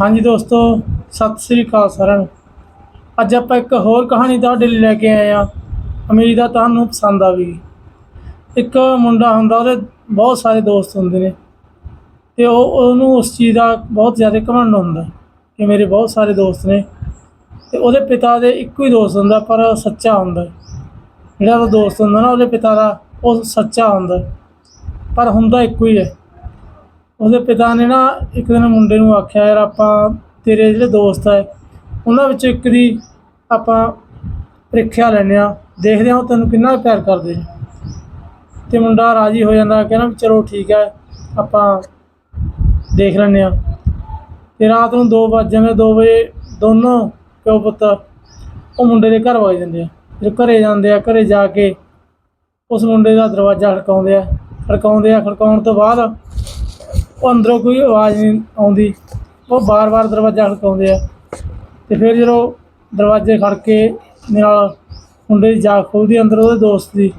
ਹਾਂਜੀ ਦੋਸਤੋ, ਸਤਿ ਸ੍ਰੀ ਅਕਾਲ ਸਾਰਿਆਂ ਨੂੰ। ਅੱਜ ਆਪਾਂ ਇੱਕ ਹੋਰ ਕਹਾਣੀ ਤੁਹਾਡੇ ਲਈ ਲੈ ਕੇ ਆਏ ਆ ਉਮੀਦ ਆ ਤੁਹਾਨੂੰ ਪਸੰਦ ਆਵੇਗੀ ਇੱਕ ਮੁੰਡਾ ਹੁੰਦਾ, ਉਹਦੇ ਬਹੁਤ ਸਾਰੇ ਦੋਸਤ ਹੁੰਦੇ ਨੇ। ਤੇ ਉਹ, ਉਹਨੂੰ ਉਸ ਚੀਜ਼ ਦਾ ਬਹੁਤ ਜ਼ਿਆਦਾ ਘਮੰਡ ਹੁੰਦਾ, ਕਿ ਮੇਰੇ ਬਹੁਤ ਸਾਰੇ ਦੋਸਤ ਨੇ। ਤੇ ਉਹਦੇ ਪਿਤਾ ਦੇ ਇੱਕੋ ਹੀ ਦੋਸਤ ਹੁੰਦਾ, ਪਰ ਸੱਚਾ ਹੁੰਦਾ। ਜਿਹੜਾ ਉਹ ਦੋਸਤ ਹੁੰਦਾ ਨਾ, ਉਹਦੇ ਪਿਤਾ ਦਾ, ਉਹ ਸੱਚਾ ਹੁੰਦਾ। ਪਰ ਹੁੰਦਾ ਇੱਕੋ ਹੀ ਹੈ। ਉਹਦੇ ਪਿਤਾ ਨੇ ਨਾ ਇੱਕ ਦਿਨ ਮੁੰਡੇ ਨੂੰ ਆਖਿਆ, ਯਾਰ ਆਪਾਂ ਤੇਰੇ ਜਿਹੜੇ ਦੋਸਤ ਹੈ ਉਹਨਾਂ ਵਿੱਚੋਂ ਇੱਕ ਦੀ ਆਪਾਂ ਪ੍ਰੀਖਿਆ ਲੈਂਦੇ ਆ ਦੇਖਦੇ ਹਾਂ ਉਹ ਤੈਨੂੰ ਕਿੰਨਾ ਕੁ ਪਿਆਰ ਕਰਦੇ ਨੇ। ਤੇ ਮੁੰਡਾ ਰਾਜੀ ਹੋ ਜਾਂਦਾ, ਕਹਿੰਦਾ ਵੀ ਚਲੋ ਠੀਕ ਹੈ, ਆਪਾਂ ਦੇਖ ਲੈਂਦੇ ਆ ਤੇ ਰਾਤ ਨੂੰ 2 ਵੱਜ ਜਾਂਦੇ 2 ਵਜੇ ਦੋਨੋਂ ਪਿਓ ਪੁੱਤ ਉਹ ਮੁੰਡੇ ਦੇ ਘਰ ਵਗ ਜਾਂਦੇ ਆ। ਜਦੋਂ ਘਰੇ ਜਾਂਦੇ ਆ, ਘਰੇ ਜਾ ਕੇ ਉਸ ਮੁੰਡੇ ਦਾ ਦਰਵਾਜ਼ਾ ਖੜਕਾਉਂਦੇ ਆ ਖੜਕਾਉਂਦੇ ਆ, ਖੜਕਾਉਣ ਤੋਂ ਬਾਅਦ ਉਹ ਅੰਦਰੋਂ ਕੋਈ ਆਵਾਜ਼ ਨਹੀਂ ਆਉਂਦੀ। ਉਹ ਬਾਰ-ਬਾਰ ਦਰਵਾਜ਼ਾ ਖੜਕਾਉਂਦੇ ਆ। ਤੇ ਫਿਰ ਜਦੋਂ ਦਰਵਾਜ਼ੇ ਖੜ ਕੇ ਨਾਲ ਮੁੰਡੇ ਦੀ ਜਾਗ ਖੁੱਲਦੀ ਅੰਦਰ ਉਹਦੇ ਦੋਸਤ ਦੀ,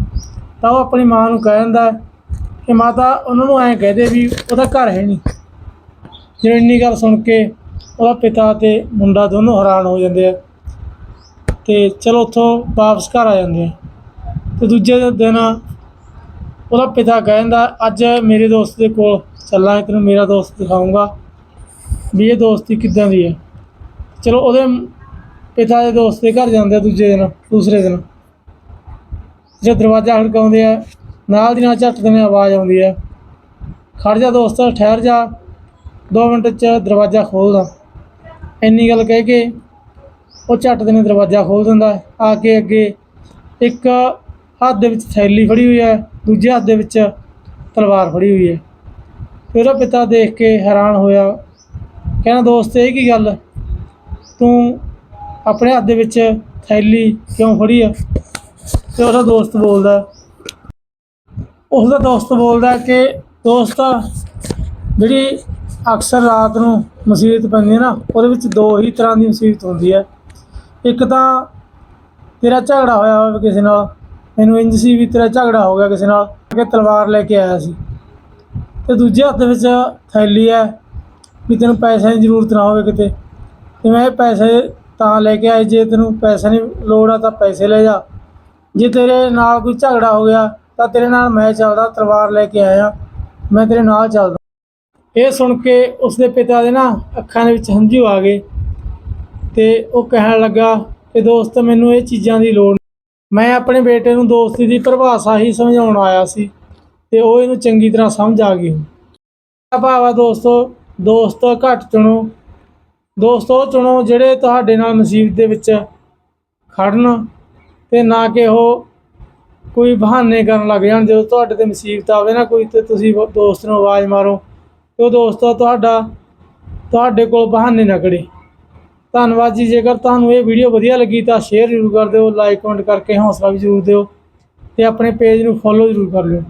ਤਾਂ ਉਹ ਆਪਣੀ ਮਾਂ ਨੂੰ ਕਹਿ ਦਿੰਦਾ ਕਿ ਮਾਤਾ, ਉਹਨਾਂ ਨੂੰ ਐਂ ਕਹਦੇ ਵੀ ਉਹਦਾ ਘਰ ਹੈ ਨਹੀਂ। ਜਦੋਂ ਇੰਨੀ ਗੱਲ ਸੁਣ ਕੇ ਉਹਦਾ ਪਿਤਾ ਤੇ ਮੁੰਡਾ ਦੋਨੋਂ ਹੈਰਾਨ ਹੋ ਜਾਂਦੇ ਆ ਤੇ ਚਲੋ ਉੱਥੋਂ ਵਾਪਸ ਘਰ ਆ ਜਾਂਦੇ ਆ। ਤੇ ਦੂਜੇ ਦਿਨ ਉਹਦਾ ਪਿਤਾ ਕਹਿੰਦਾ ਅੱਜ ਮੇਰੇ ਦੋਸਤ ਦੇ ਕੋਲ ਚੱਲਾਂਗੇ ਤੈਨੂੰ ਮੇਰਾ ਦੋਸਤ ਦਿਖਾਊਂਗਾ ਵੀ ਇਹ ਦੋਸਤੀ ਕਿੱਦਾਂ ਦੀ ਹੈ। ਚਲੋ, ਉਹਦੇ ਪਿਤਾ ਦੇ ਦੋਸਤ ਦੇ ਘਰ ਜਾਂਦੇ ਆ ਦੂਜੇ ਦਿਨ, ਦੂਸਰੇ ਦਿਨ। ਜੇ ਦਰਵਾਜ਼ਾ ਖੜਕਾਉਂਦੇ ਆ, ਨਾਲ ਦੀ ਨਾਲ ਝੱਟ ਦੇਣੇ ਆਵਾਜ਼ ਆਉਂਦੀ ਹੈ। ਖੜ ਜਾ ਦੋਸਤ, ਠਹਿਰ ਜਾ 2 ਮਿੰਟ ਚ ਦਰਵਾਜ਼ਾ ਖੋਲਦਾ। ਇੰਨੀ ਗੱਲ ਕਹਿ ਕੇ ਉਹ ਝੱਟ ਦੇਣੇ ਦਰਵਾਜ਼ਾ ਖੋਲ ਦਿੰਦਾ ਆ ਕੇ ਅੱਗੇ ਇੱਕ ਹੱਥ ਦੇ ਵਿੱਚ ਥੈਲੀ ਫੜੀ ਹੋਈ ਹੈ, ਦੂਜੇ ਹੱਥ ਦੇ ਵਿੱਚ ਤਲਵਾਰ ਫੜੀ ਹੋਈ ਹੈ। ਉਹਦਾ ਪਿਤਾ ਦੇਖ ਕੇ ਹੈਰਾਨ ਹੋਇਆ। ਕਹਿੰਦਾ ਦੋਸਤ, ਇਹ ਕੀ ਗੱਲ? ਤੂੰ ਆਪਣੇ ਹੱਥ ਦੇ ਵਿੱਚ ਥੈਲੀ ਕਿਉਂ ਫੜੀ ਆ? ਤੇ ਉਹਦਾ ਦੋਸਤ ਬੋਲਦਾ ਉਸ ਦਾ ਦੋਸਤ ਬੋਲਦਾ ਕਿ, ਦੋਸਤ, ਜਿਹੜੀ ਅਕਸਰ ਰਾਤ ਨੂੰ ਮੁਸੀਬਤ ਪੈਂਦੀ ਹੈ ਨਾ, ਉਹਦੇ ਵਿੱਚ ਦੋ ਹੀ ਤਰ੍ਹਾਂ ਦੀ ਮੁਸੀਬਤ ਹੁੰਦੀ ਹੈ। ਇੱਕ ਤਾਂ ਤੇਰਾ ਝਗੜਾ ਹੋਇਆ ਹੋਵੇ ਕਿਸੇ ਨਾਲ, ਮੈਨੂੰ ਇੰਜ ਸੀ ਵੀ ਤੇਰਾ ਝਗੜਾ ਹੋ ਗਿਆ ਕਿਸੇ ਨਾਲ, ਕਿ ਤਲਵਾਰ ਲੈ ਕੇ ਆਇਆ ਸੀ। ਤੇ ਦੂਜੇ ਹੱਥ ਵਿੱਚ ਥੈਲੀ ਹੈ ਵੀ ਤੈਨੂੰ ਪੈਸਿਆਂ ਦੀ ਜ਼ਰੂਰਤ ਨਾ ਹੋਵੇ ਕਿਤੇ। ਤੇ ਮੈਂ ਇਹ ਪੈਸੇ ਤਾਂ ਲੈ ਕੇ ਆਏ, ਜੇ ਤੈਨੂੰ ਪੈਸੇ ਦੀ ਲੋੜ ਆ ਤਾਂ ਪੈਸੇ ਲੈ ਜਾ। ਜੇ ਤੇਰੇ ਨਾਲ ਕੋਈ ਝਗੜਾ ਹੋ ਗਿਆ ਤਾਂ ਤੇਰੇ ਨਾਲ ਮੈਂ ਚੱਲਦਾ, ਤਲਵਾਰ ਲੈ ਕੇ ਆਇਆ। ਮੈਂ ਤੇਰੇ ਨਾਲ ਚੱਲਦਾ। ਇਹ ਸੁਣ ਕੇ ਉਸਦੇ ਪਿਤਾ ਦੇ ਨਾ ਅੱਖਾਂ ਦੇ ਵਿੱਚ ਹੰਝੂ ਆ ਗਏ ਤੇ ਉਹ ਕਹਿਣ ਲੱਗਾ ਕਿ ਦੋਸਤ, ਮੈਨੂੰ ਇਹ ਚੀਜ਼ਾਂ ਦੀ ਲੋੜ ਨਹੀਂ। ਮੈਂ ਆਪਣੇ ਬੇਟੇ ਨੂੰ ਦੋਸਤੀ ਦੀ ਪਰਿਭਾਸ਼ਾ ਹੀ ਸਮਝਾਉਣ ਆਇਆ ਸੀ। ਤੇ ਉਹ ਇਹਨੂੰ ਚੰਗੀ ਤਰ੍ਹਾਂ ਸਮਝ ਆ ਗਈ। ਭਾਵਾ ਦੋਸਤੋ, ਦੋਸਤ ਘੱਟ ਚੁਣੋ। ਦੋਸਤ ਉਹ ਚੁਣੋ ਜਿਹੜੇ ਤੁਹਾਡੇ ਨਾਲ ਮੁਸੀਬਤ ਦੇ ਵਿੱਚ ਖੜਨ ਤੇ ਨਾ ਕਿ ਉਹ ਕੋਈ ਬਹਾਨੇ ਕਰਨ ਲੱਗ ਜਾਣ। ਜਦੋਂ ਤੁਹਾਡੇ ਤੇ ਮੁਸੀਬਤ ਆਵੇ ਨਾ ਕੋਈ ਤੇ ਤੁਸੀਂ ਦੋਸਤ ਨੂੰ ਆਵਾਜ਼ ਮਾਰੋ ਤੇ ਉਹ ਦੋਸਤ ਤੁਹਾਡਾ, ਤੁਹਾਡੇ ਕੋਲ ਬਹਾਨੇ ਨਾ ਕਰੇ। ਧੰਨਵਾਦ ਜੀ। ਜੇਕਰ ਤੁਹਾਨੂੰ ਇਹ ਵੀਡੀਓ ਵਧੀਆ ਲੱਗੀ ਤਾਂ ਸ਼ੇਅਰ ਜ਼ਰੂਰ ਕਰ ਦਿਓ, ਲਾਈਕ ਕਮੈਂਟ ਕਰਕੇ ਹੌਸਲਾ ਵੀ ਜ਼ਰੂਰ ਦਿਓ ਤੇ ਆਪਣੇ ਪੇਜ ਨੂੰ ਫੋਲੋ ਜ਼ਰੂਰ ਕਰ ਲਿਓ।